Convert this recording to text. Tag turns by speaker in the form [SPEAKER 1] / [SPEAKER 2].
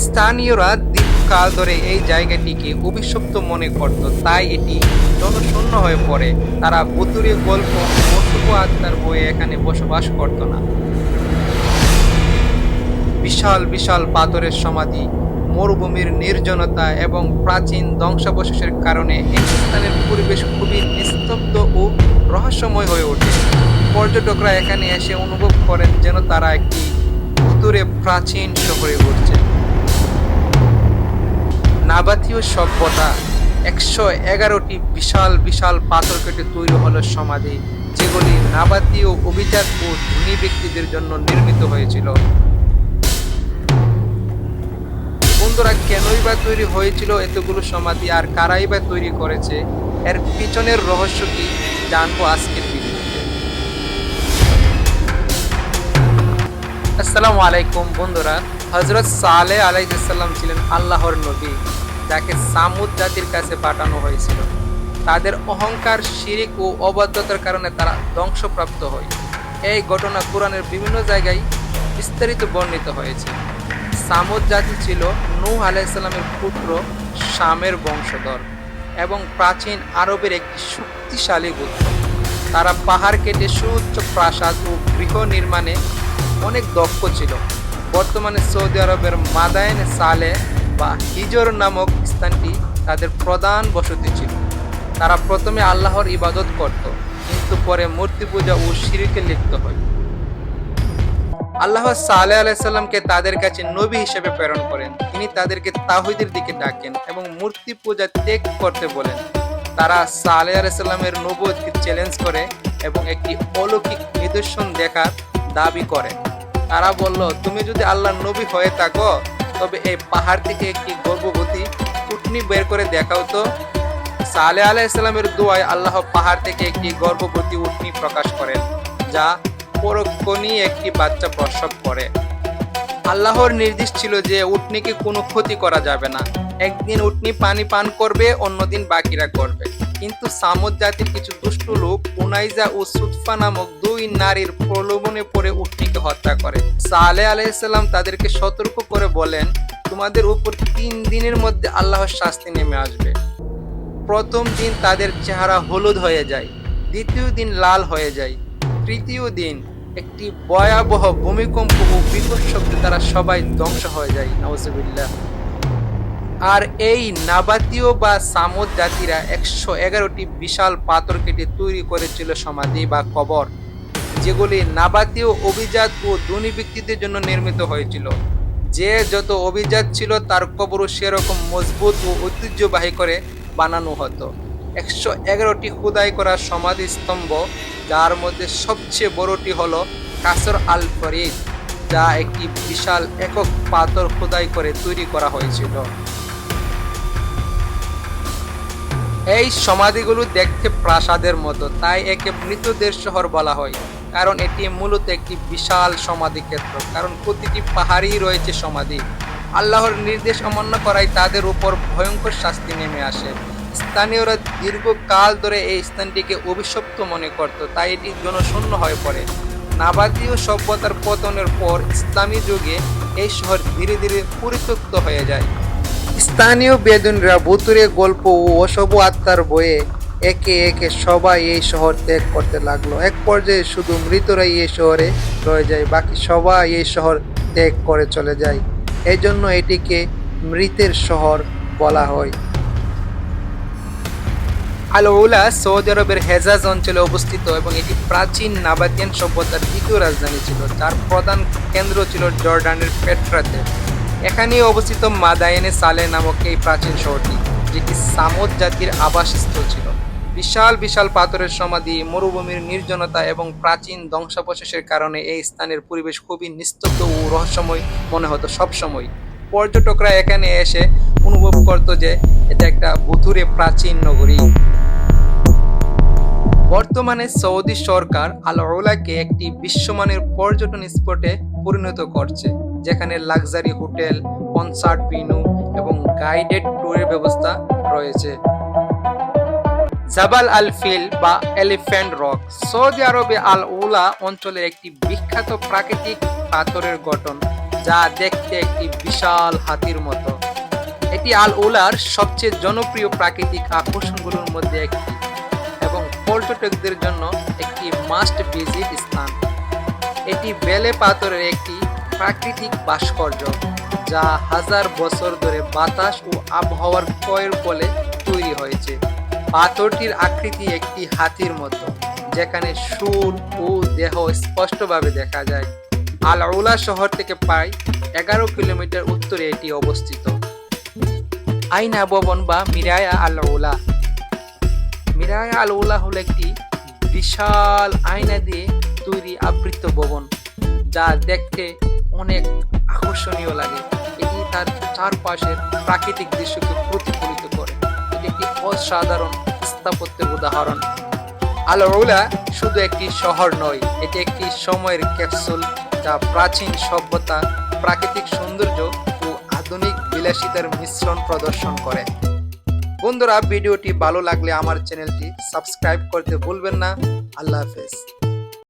[SPEAKER 1] স্থানীয়রা দীর্ঘকাল ধরে এই জায়গাটিকে অভিশপ্ত মনে করত, তাই এটি জনশূন্য হয়ে পড়ে। তারা বুতুরে গল্প ও আত্মার বয়ে এখানে বসবাস করত না। বিশাল বিশাল পাথরের সমাধি, মরুভূমির নির্জনতা এবং প্রাচীন ধ্বংসাবশেষের কারণে এই স্থানের পরিবেশ খুবই নিস্তব্ধ ও রহস্যময় হয়ে ওঠে। পর্যটকরা এখানে এসে অনুভব করেন যেন তারা একটি ভুতুরে প্রাচীন শহরে ঘুরছে নাবাতীয় সভ্যতা একশো এগারোটি বিশাল বিশাল পাথর কেটে তৈরি হলো সমাধি, যেগুলি নাবাতীয় অভিজাত ও ধনী ব্যক্তিদের জন্য নির্মিত হয়েছিল। বন্ধুরা, কেনই বা তৈরি হয়েছিল এতগুলো সমাধি আর কারাই বা তৈরি করেছে? এর পিছনের রহস্য কি জানব আজকের ভিডিওতে। আসসালামু আলাইকুম বন্ধুরা হজরত সালে আলাইসাল্লাম ছিলেন আল্লাহর নবী, যাকে সামুদ জাতির কাছে পাঠানো হয়েছিল। তাদের অহংকার, শিরিক ও অবাধ্যতার কারণে তারা ধ্বংসপ্রাপ্ত হয়। এই ঘটনা কোরআনের বিভিন্ন জায়গায় বিস্তারিত বর্ণিত হয়েছে। সামুদ জাতি ছিল নূহ আলাইসাল্লামের পুত্র শামের বংশধর এবং প্রাচীন আরবের একটি শক্তিশালী গোত্র। তারা পাহাড় কেটে সুউচ্চ প্রাসাদ ও গৃহ নির্মাণে অনেক দক্ষ ছিল। বর্তমানে সৌদি আরবের মাদায়েন সালে বা হিজর নামক স্থানটি তাদের প্রধান বসতি ছিল। তারা প্রথমে আল্লাহর ইবাদত করত, কিন্তু পরে মূর্তি পূজা ও শিরিকে লিপ্ত হয়। আল্লাহ সালে আলাইসাল্লামকে তাদের কাছে নবী হিসেবে প্রেরণ করেন। তিনি তাদেরকে তাহিদের দিকে ডাকেন এবং মূর্তি পূজা ত্যাগ করতে বলেন। তারা সালে আলাইসাল্লামের নবুয়কে চ্যালেঞ্জ করে এবং একটি অলৌকিক নিদর্শন দেখার দাবি করে তারা বলল, তুমি যদি আল্লাহ নবী হয়ে থাকো, তবে এই পাহাড় থেকে একটি গর্ভবতী উটনি বের করে দেখাও তো। সালে আলাইসাল্লামের দোয়ায় আল্লাহ পাহাড় থেকে একটি গর্ভবতী উটনি প্রকাশ করেন, যা পরক্ষণই একটি বাচ্চা প্রসব করে। আল্লাহর নির্দেশ ছিল যে উটনিকে কোনো ক্ষতি করা যাবে না। একদিন উটনি পানি পান করবে, অন্যদিন বাকিরা করবে। কিন্তু সামদ জাতির কিছু দুষ্ট লোক উনাইজা ও সুৎফা নামক দুই নারীর প্রলোভনে পড়ে উটনিকে হত্যা করে। সালে আলাইসাল্লাম তাদেরকে সতর্ক করে বলেন, তোমাদের উপর তিন দিনের মধ্যে আল্লাহর শাস্তি নেমে আসবে। প্রথম দিন তাদের চেহারা হলুদ হয়ে যায়, দ্বিতীয় দিন লাল হয়ে যায়, তৃতীয় দিন একটি ভয়াবহ ভূমিকম্প ও বিকট শব্দে তারা সবাই ধ্বংস হয়ে যায়। নওয়াজবিল্লাহ আর এই নাবাতীয় বা সামদ জাতিরা একশো এগারোটি বিশাল পাথর কেটে তৈরি করেছিল সমাধি বা কবর, যেগুলি নাবাতীয় অভিজাত ও ধনী ব্যক্তিদের জন্য নির্মিত হয়েছিল। যে যত অভিজাত ছিল, তার কবরও সেরকম মজবুত ও ঐতিহ্যবাহী করে বানানো হতো। একশো এগারোটি খুদাই করা সমাধি স্তম্ভ, যার মধ্যে সবচেয়ে বড়টি হলো কাসর আল ফরিদ, যা একটি বিশাল একক পাথর খোদাই করে তৈরি করা হয়েছিল। এই সমাধিগুলো দেখতে প্রাসাদের মতো, তাই একে মৃতদের শহর বলা হয়। কারণ এটি মূলত একটি বিশাল সমাধি ক্ষেত্র কারণ প্রতিটি পাহাড়েই রয়েছে সমাধি। আল্লাহর নির্দেশ অমান্য করায় তাদের উপর ভয়ঙ্কর শাস্তি নেমে আসে। স্থানীয়রা দীর্ঘকাল ধরে এই স্থানটিকে অভিশপ্ত মনে করত, তাই এটি জনশূন্য হয়ে পড়ে। নাবাদীয় সভ্যতার পতনের পর ইসলামী যুগে এই শহর ধীরে ধীরে পরিত্যক্ত হয়ে যায়। স্থানীয় বেদুনরা ভুতুরে গল্প ও অশুভ আত্মার বয়ে একে একে সবাই এই শহর ত্যাগ করতে লাগল। এক পর্যায়ে শুধু মৃতরাই এই শহরে রয়ে যায়, বাকি সবাই এই শহর ত্যাগ করে চলে যায়। এই জন্য এটিকে মৃতের শহর বলা হয়। আল ওলা সৌদি আরবের হেজাজ অঞ্চলে অবস্থিত এবং এটি প্রাচীন নাবাতিয়ান সভ্যতার দ্বিতীয় রাজধানী ছিল। যার প্রধান কেন্দ্র ছিল জর্ডানের পেট্রাতে এখানেই অবস্থিত মাদায়েনে সালে নামক এই প্রাচীন শহরটি, যেটি সামদ জাতির আবাসস্থল ছিল। বিশাল বিশাল পাথরের সমাধি, মরুভূমির নির্জনতা এবং প্রাচীন ধ্বংসাবশেষের কারণে এই স্থানের পরিবেশ খুবই নিস্তব্ধ ও রহস্যময় মনে হতো সবসময়। পর্যটকরা এখানে এসে অনুভব করত যে এটা একটা বুথুরে প্রাচীন নগরী। বর্তমানে সৌদি সরকার আল একটি বিশ্বমানের পর্যটন স্পটে পরিণত করছে। যেখানে লাক্সারি হোটেল কনসার্ট ভিনু এবং গাইডেড ট্যুরের ব্যবস্থা রয়েছে। জাবাল আল ফিল বা এলিফ্যান্ট রক সৌদি আরবে আল উলা অঞ্চলের একটি বিখ্যাত প্রাকৃতিক পাথরের গঠন, যা দেখতে একটি বিশাল হাতির মতো। এটি আল ওলার সবচেয়ে জনপ্রিয় প্রাকৃতিক আকর্ষণগুলোর মধ্যে একটি এবং পর্যটকদের জন্য একটি মাস্ট ভিজিট স্থান। এটি বেলে পাথরের একটি প্রাকৃতিক ভাস্কর্য, যা হাজার বছর ধরে বাতাস ও আবহাওয়ার ক্ষয়ের ফলে তৈরি হয়েছে। পাথরটির আকৃতি একটি হাতির মতো, যেখানে সুর ও দেহ স্পষ্টভাবে দেখা যায়। আল আউলা শহর থেকে প্রায় এগারো কিলোমিটার উত্তরে এটি অবস্থিত। আইনা ভবন বা মিরায়া আল ওলা মিরায়া আল ওলা হলো একটি বিশাল আয়না দিয়ে তৈরি আবৃত ভবন, যা দেখতে অনেক আকর্ষণীয় লাগে। এটি তার চারপাশের প্রাকৃতিক দৃশ্যকে প্রতিফলিত করে। এটি একটি অসাধারণ স্থাপত্যের উদাহরণ। আলোরৌলা শুধু একটি শহর নয়, এটি একটি সময়ের ক্যাপসুল যা প্রাচীন সভ্যতা, প্রাকৃতিক সৌন্দর্য ও আধুনিক বিলাসিতার মিশ্রণ প্রদর্শন করে। বন্ধুরা, ভিডিওটি ভালো লাগলে আমার চ্যানেলটি সাবস্ক্রাইব করতে ভুলবেন না। আল্লাহ হাফেজ।